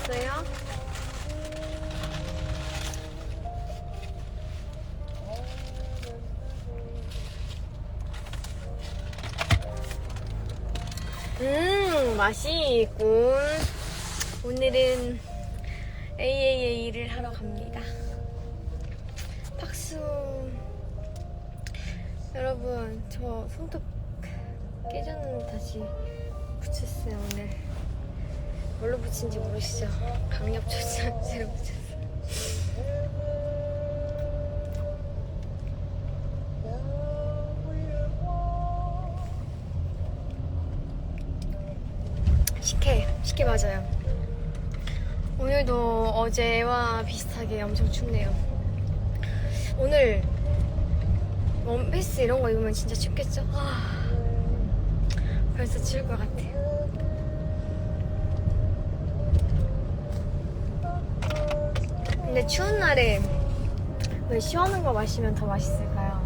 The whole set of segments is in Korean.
왔어요? 음, 맛있군. 오늘은 AAA를 하러 갑니다. 박수. 여러분, 저 손톱 깨졌는데 다시 붙였어요, 오늘. 뭘로 붙인지 모르시죠? 강력 조작제로 붙였어요. 식혜, 식혜 맞아요. 오늘도 어제와 비슷하게 엄청 춥네요. 오늘 원피스 이런 거 입으면 진짜 춥겠죠? 아, 벌써 추울 것 같아요. 근데 추운 날에 왜 시원한 거 마시면 더 맛있을까요?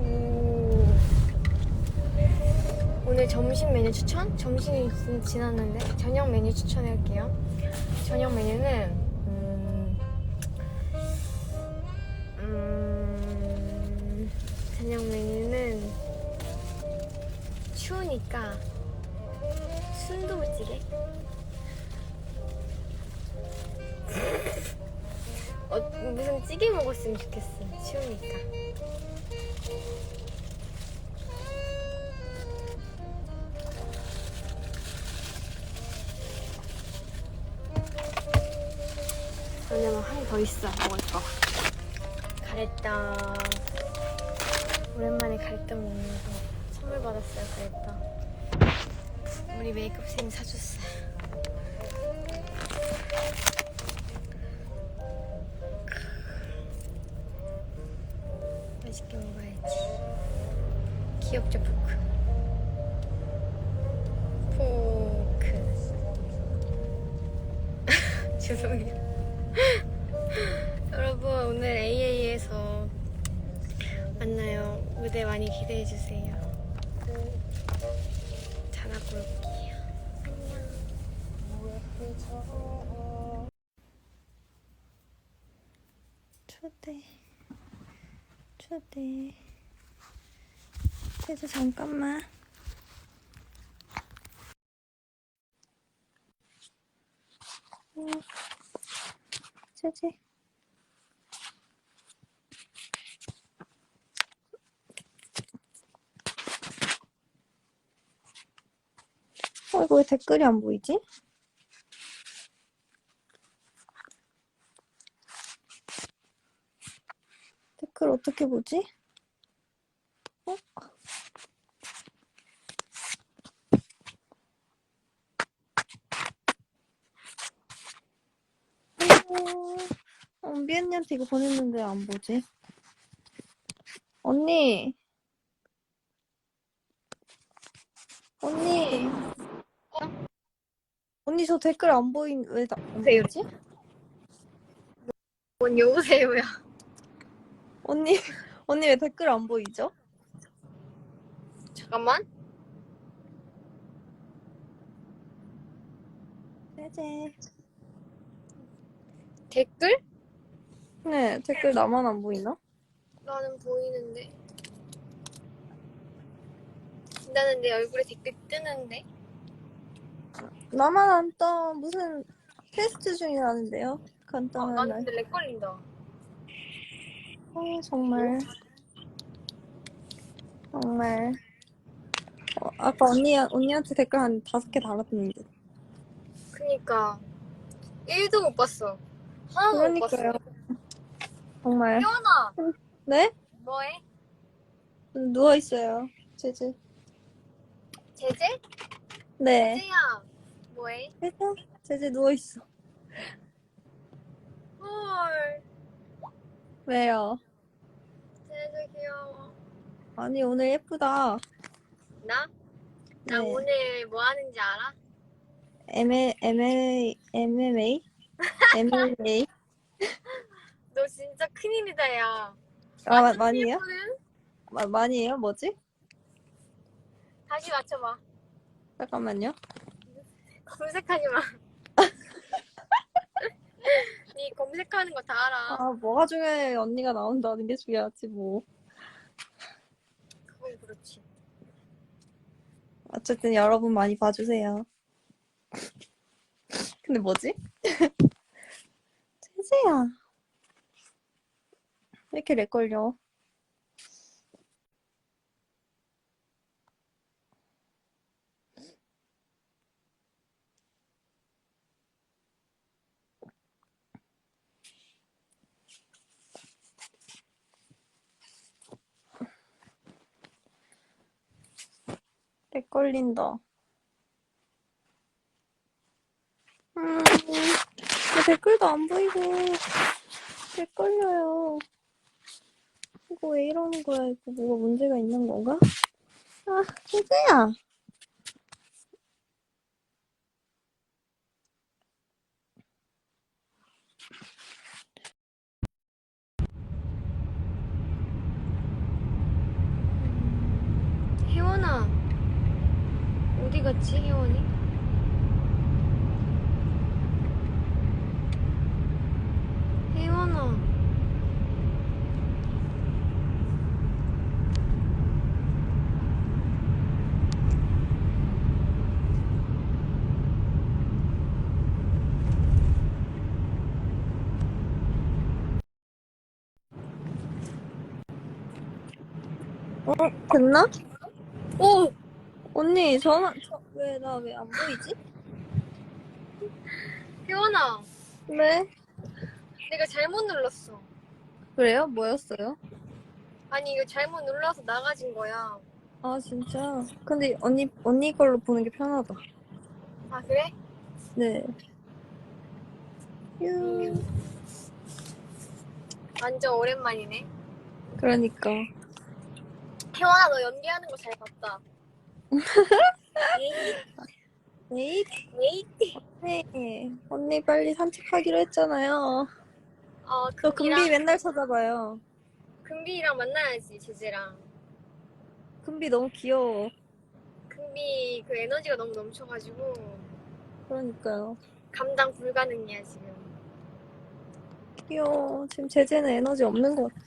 오. 오늘 점심 메뉴 추천? 점심이 지- 지났는데 저녁 메뉴 추천할게요. 저녁 메뉴는 음, 음, 저녁 메뉴는 추우니까 순두부찌개. 어, 무슨 찌개 먹었으면 좋겠어. 추우니까. 왜냐면 한개더 있어 먹을 거. 가래떡. 오랜만에 가래떡 먹는 거 선물 받았어요 가래떡. 우리 메이크업쌤이 사줬어요. 맛있게 먹어야지. 귀엽죠 포크. 포크. 죄송해요. 여러분 오늘 AA에서 만나요. 무대 많이 기대해 주세요. 초대. 초대. 세주 잠깐만. 어, 세 이거 왜 댓글이 안 보이지? 댓글 어떻게 보지? 어? 어, 어, 미연이한테 이거 보냈는데 안 보지? 언니! 언니! 언니 저 댓글 안 보인, 왜 나, 안. 보이지? 뭔 여보세요야. 언니, 언니 왜 댓글 안 보이죠? 잠깐만. 세제. 댓글? 네, 댓글 나만 안 보이나? 나는 보이는데. 나는 내 얼굴에 댓글 뜨는데. 나만 안 떠. 무슨 테스트 중이라는데요? 어, 간단한 나는 날. 근데 렉 걸린다. 어, 정말. 정말. 어, 아까 언니, 언니한테 댓글 한 다섯 개 달았는데. 그니까. 1도 못 봤어. 하나도 못 그러니까요. 봤어. 정말. 태연아, 네? 뭐해? 누워있어요. 제제. 제재? 네. 제재야, 뭐해? 제제, 제제 누워있어. 헐, 왜요? 제재 귀여워. 아니, 오늘 예쁘다. 나? 나 네. 오늘 뭐 하는지 알아? MMA, MMA, MMA? MMA? 너 진짜 큰일이다, 야. 아, 마- 많이요? 예쁘는? 마, 많이 해요? 뭐지? 다시 맞춰봐. 잠깐만요. 검색하지 마. 니 검색하는 거 다 알아. 아, 뭐가 중요해. 언니가 나온다는 게 중요하지, 뭐. 그건 그렇지. 어쨌든 여러분 많이 봐주세요. 근데 뭐지? 세세야. 왜 이렇게 렉 걸려? 렉 걸린다. 음, 내 댓글도 안 보이고, 렉 걸려요. 이거 왜 이러는 거야? 이거 뭐가 문제가 있는 건가? 아, 세세야. 혜원아 어디 갔지 혜원이? 혜원아 어, 됐나? 오! 언니, 전화, 저, 왜, 나 왜 안 보이지? 혜원아 네? 내가 잘못 눌렀어 그래요? 뭐였어요? 아니 이거 잘못 눌러서 나가진 거야 아, 진짜? 근데 언니, 언니 걸로 보는 게 편하다. 아 그래? 네. 휴. 완전 오랜만이네 그러니까. 혜원아 너 연기하는 거 잘 봤다 에이 네. 언니 빨리 산책하기로 했잖아요. 어 저 금비 금비랑 맨날 찾아봐요. 금비랑 만나야지 제재랑 금비 너무 귀여워. 금비 그 에너지가 너무 넘쳐가지고 그러니까요. 감당 불가능이야 지금 귀여워. 지금 제재는 에너지 없는 것 같아.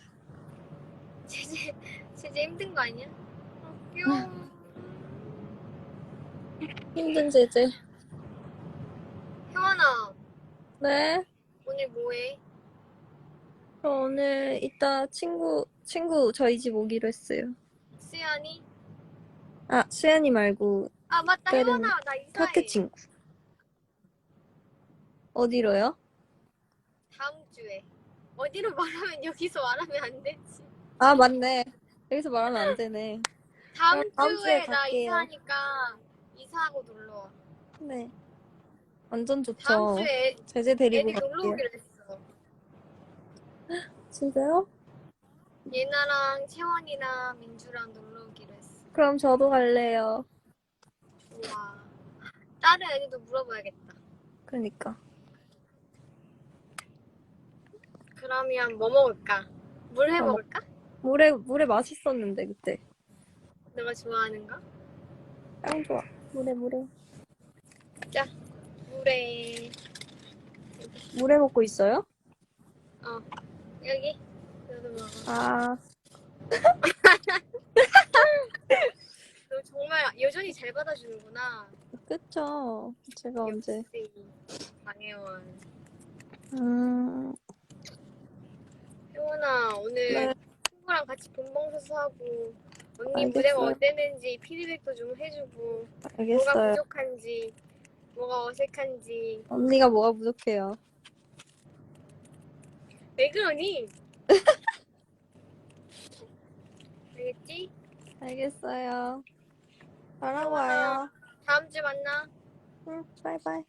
제재 제재 힘든 거 아니야? 어, 귀여워 힘든 제재. 혜원아 네. 오늘 뭐해? 저 오늘 이따 친구, 친구 저희 집 오기로 했어요. 수연이? 아, 수연이 말고 아 맞다 다른 혜원아 나 이사해 학교 친구. 어디로요? 다음 주에 어디로 말하면 여기서 말하면 안 되지 아, 맞네. 여기서 말하면 안 되네. 다음, 다음 주에 주에 나 갈게요. 이사하니까 이사하고 놀러와 네. 완전 좋죠. 다음 주에 제재 데리고 애들 놀러 갈게요. 오기로 했어 진짜요? 예나랑 채원이랑 민주랑 놀러 오기로 했어 그럼 저도 갈래요. 좋아 다른 애들도 물어봐야겠다 그러니까. 그러면 뭐 먹을까? 물 해 어. 먹을까? 물에, 물에 맛있었는데, 그때. 너가 좋아하는 거? 짱 좋아. 물에, 물에. 자 물에 물에 먹고 있어요? 어 여기 너도 먹어 아, 너 정말 여전히 잘 받아주는구나 그쵸. 제가 언제. 역시 방혜원 음, 혜원아 오늘 네. 친구랑 같이 본방사수 하고 언니 알겠어요. 무대가 어땠는지 피드백도 좀 해주고 뭐가 알겠어요. 부족한지 뭐가 어색한지 언니가 뭐가 부족해요? 왜 그러니? 알겠지? 알겠어요. 와요. 다음 주에 만나 응, 바이바이.